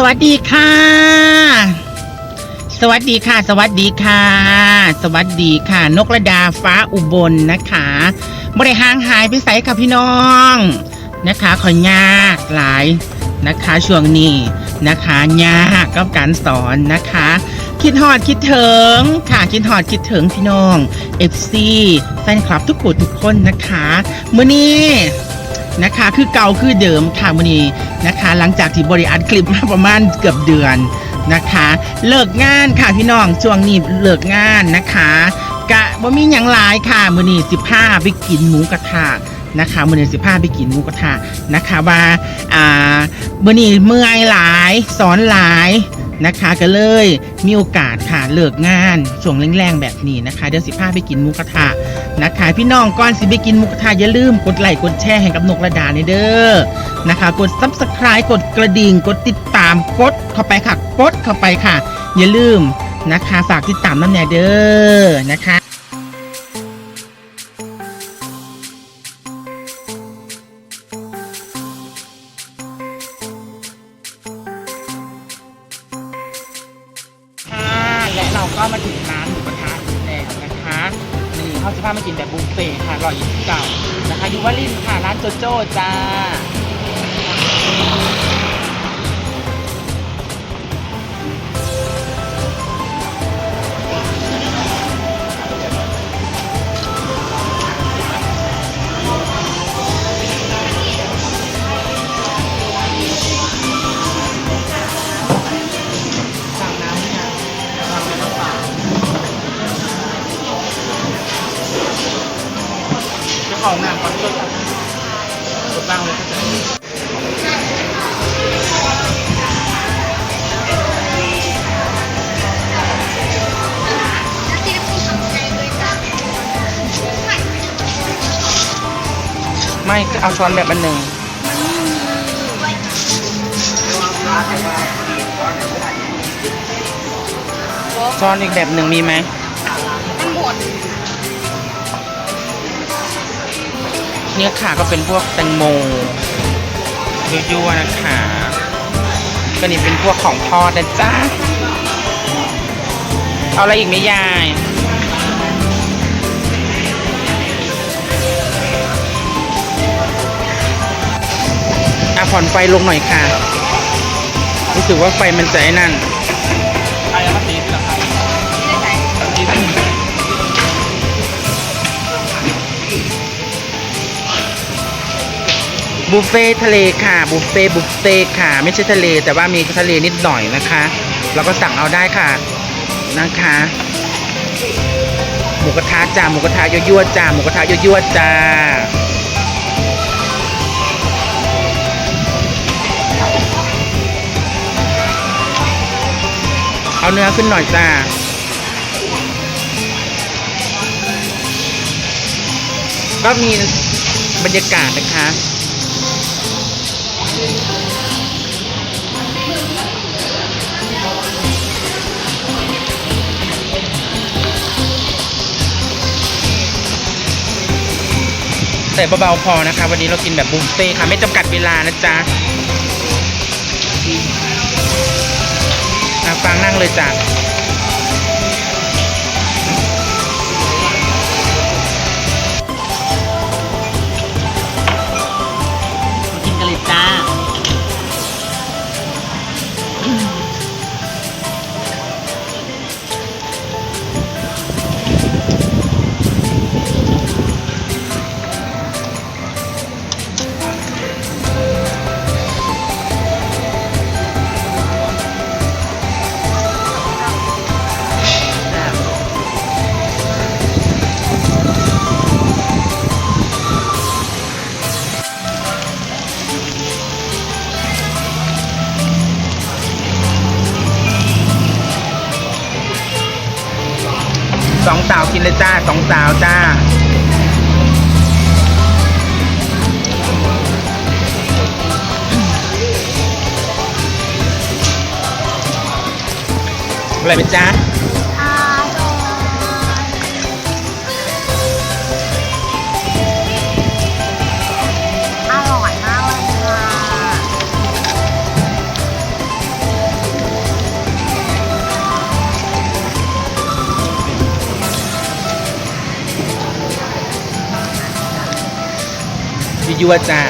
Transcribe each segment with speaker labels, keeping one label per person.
Speaker 1: สวัสดีค่ะ สวัสดีค่ะ สวัสดีค่ะ สวัสดีค่ะ นกระดาฟ้าอุบลนะคะบริหางหายไปใส่ค่ะพี่น้องนะคะขอยากหลายนะคะช่วงนี้นะคะยากกับการสอนนะคะ คิดหอดคิดถึงค่ะคิดหอดคิดถึงพี่น้อง FC แฟนคลับทุกคนทุกคนนะคะมื้อนี้ นะคะ คือเก่าคือเดิมค่ะวันนี้นะคะ หลังจากที่บริอัดคลิปมาประมาณเกือบเดือนนะคะ เลิกงานค่ะพี่น้องช่วงนี้เลิกงานนะคะกะบ่มีอยังลายค่ะมือนี้15ไปกินหมูกระทะ นะคะมื้อนี้15ไปกินหมูกระทะนะคะว่าอ่ามื้อนี้เมื่อยหลายสอนหลายนะคะก็เลยมีโอกาสค่ะเลิกงานช่วงแรงๆแบบนี้นะคะ เดี๋ยว15ไปกินหมูกระทะนะคะ พี่น้องก่อนสิไปกินหมูกระทะอย่าลืมกดไลค์กดแชร์ให้กับนกระดาในเด้อนะคะ กด subscribe กดกระดิ่งกดติดตามกดเข้าไปค่ะกดเข้าไปค่ะ อย่าลืมนะคะ ฝากติดตามน้ำแน่เด้อนะคะ เราก็มาถึงร้านหมูกระทะอีกแล้วนะคะนี่เขาจะพามากินแบบบุฟเฟ่ค่ะอยยี่อยเก่านะคะยูวารินค่ะร้านโจโจ้จ้า ของน้ำขอโทษครับกดบ้างเลยก็จะไม่เอาช้อนแบบอันหนึ่งช้อนอีกแบบหนึ่งมีไหม
Speaker 2: มันหมด
Speaker 1: เนี่ยค่ะก็เป็นพวกแตงโมยั่วๆนะคะก็นี่เป็นพวกของทอดนะจ๊ะเอาอะไรอีกไหมยายอะผ่อนไฟลงหน่อยค่ะ รู้สึกว่าไฟมันจะไอ้นั่น
Speaker 3: บุ
Speaker 1: ฟเฟ่ทะเลค่ะ บุฟเฟ่บุฟเฟ่ค่ะ ไม่ใช่ทะเล แต่ว่ามีทะเลนิดหน่อยนะคะเราก็สั่งเอาได้ค่ะนะคะหมูกระทะจ้าหมูกระทะยั่วๆจ้าหมูกระทะยั่วๆจ้าเอาเนื้อขึ้นหน่อยจ้าก็มีบรรยากาศนะคะ แต่เบาๆพอนะคะ วันนี้เรากินแบบบุฟเฟ่ต์ค่ะ ไม่จำกัดเวลานะจ๊ะอะฟังนั่งเลยจ้ะ สาวกินเลยจ้าสองสาวจ้าอะไรเป็นจ้าิ
Speaker 2: ยั
Speaker 1: วจ้า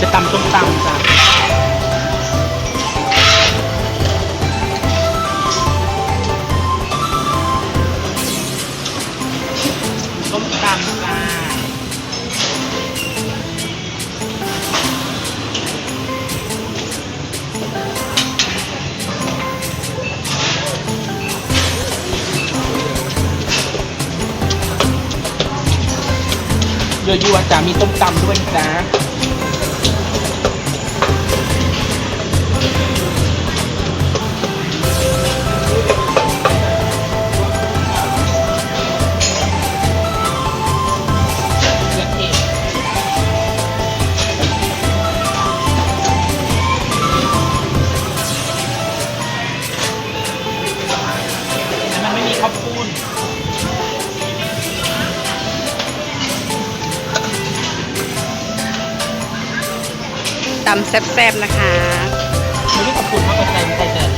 Speaker 1: จะตำต้มตำจ้า ยั่วยั่วจ้ามีต้มตำด้วยนะ
Speaker 2: ตำแซ่บๆนะคะ
Speaker 1: ไม่มีข้าวปุ้นมากกว่าใจใจเจอ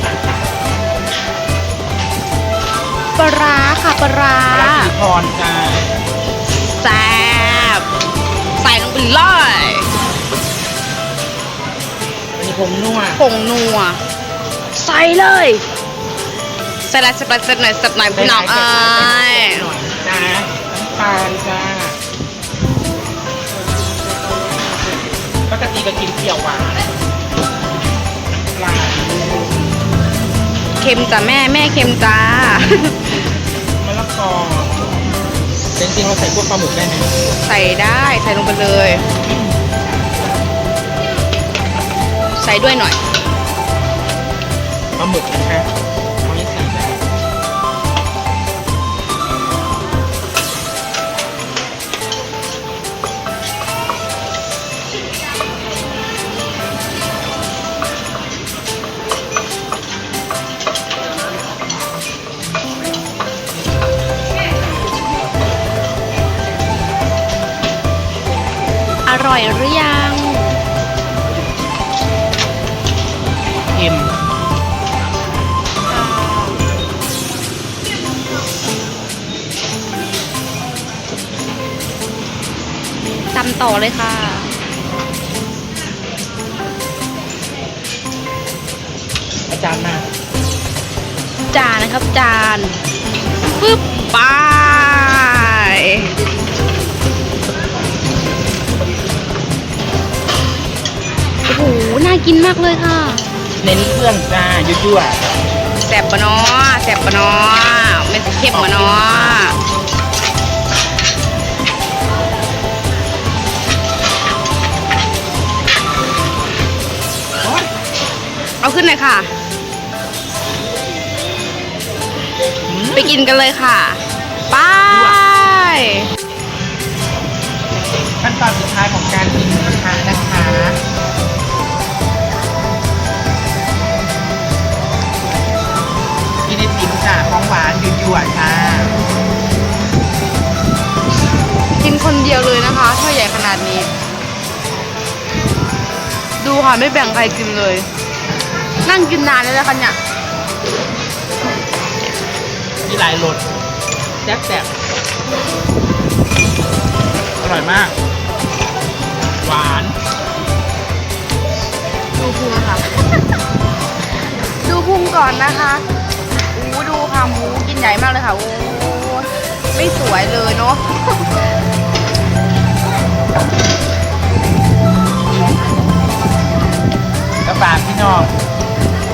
Speaker 2: ปลาร้าค่ะปลาร้า
Speaker 1: ปลาสีพรจ้า
Speaker 2: แซ่บใส่ลงไปเลย
Speaker 1: อันนี้ผงนัว
Speaker 2: ผงนัวใส่เลยใส่ละใส่ละใส่หน่อยใส่หน่อยพี่น้องเอ้ย
Speaker 1: หน่อยจ้าน้ำตาลจ้า ปกติก็กินเปรี้ยวหวานปลา
Speaker 2: เค็มจ้ะแม่แม่เค็มจ้า
Speaker 1: มะละกอจริงๆเราใส่พวกปลาหมึกได้ไหม
Speaker 2: ใส่ได้ใส่ลงไปเลย ใส่ด้วยหน่อย
Speaker 1: ปลาหมึกนะคะ อ
Speaker 2: ร่อยหรือยัง
Speaker 1: เค็ม
Speaker 2: ตำต่อเลยค่ะ
Speaker 1: อาจารย์มา
Speaker 2: จานนะครับจานปึ๊บไปโกินมากเลยค่ะ
Speaker 1: เน้นเครื่องจ้ายั่ว
Speaker 2: แซ่บปะเนาะแซ่บปะเนาะไม่สิเข้มปะเนาะ
Speaker 1: ๆโอ๊ย
Speaker 2: เอาขึ้นเลยค่ะ
Speaker 1: อืม
Speaker 2: ไปกินกันเลยค่ะไป
Speaker 1: ขั้นตอนสุดท้ายของการกินหมูกระทะนะคะ ของหวานยั่วๆค่ะ
Speaker 2: กินคนเดียวเลยนะคะถ้าใหญ่ขนาดนี้ ดูค่ะไม่แบ่งใครกินเลย นั่งกินนานเลยนะคะเนี่ย
Speaker 1: มีหลายรสแซ่บๆอร่อยมาก หวาน
Speaker 2: ดูพุงค่ะ ดูพุงก่อนนะคะอู้ดู ค่ะหมูกินใหญ่มากเลยค่ะโอ้ไม่สวยเลยเนาะ
Speaker 1: ก็ฝากพี่น้อง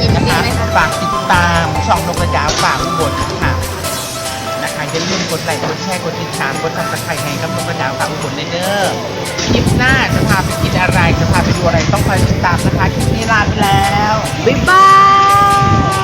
Speaker 2: อิ่ม
Speaker 1: นะ
Speaker 2: จริง
Speaker 1: คะ
Speaker 2: ไหมคะ
Speaker 1: ฝากติดตามช่องนกกระจาฝากอุบลค่ะนะคะอย่าลืมกดไลค์กดแชร์กดติดตามกดซับสไครต์ให้กับนกกระจาฝากอุบลเด้อคลิปหน้าจะพาไปกินอะไรจะพาไปดูอะไรต้องคอยติดตามนะคะคลิปนี้ลาไปแล้ว
Speaker 2: บ๊ายบาย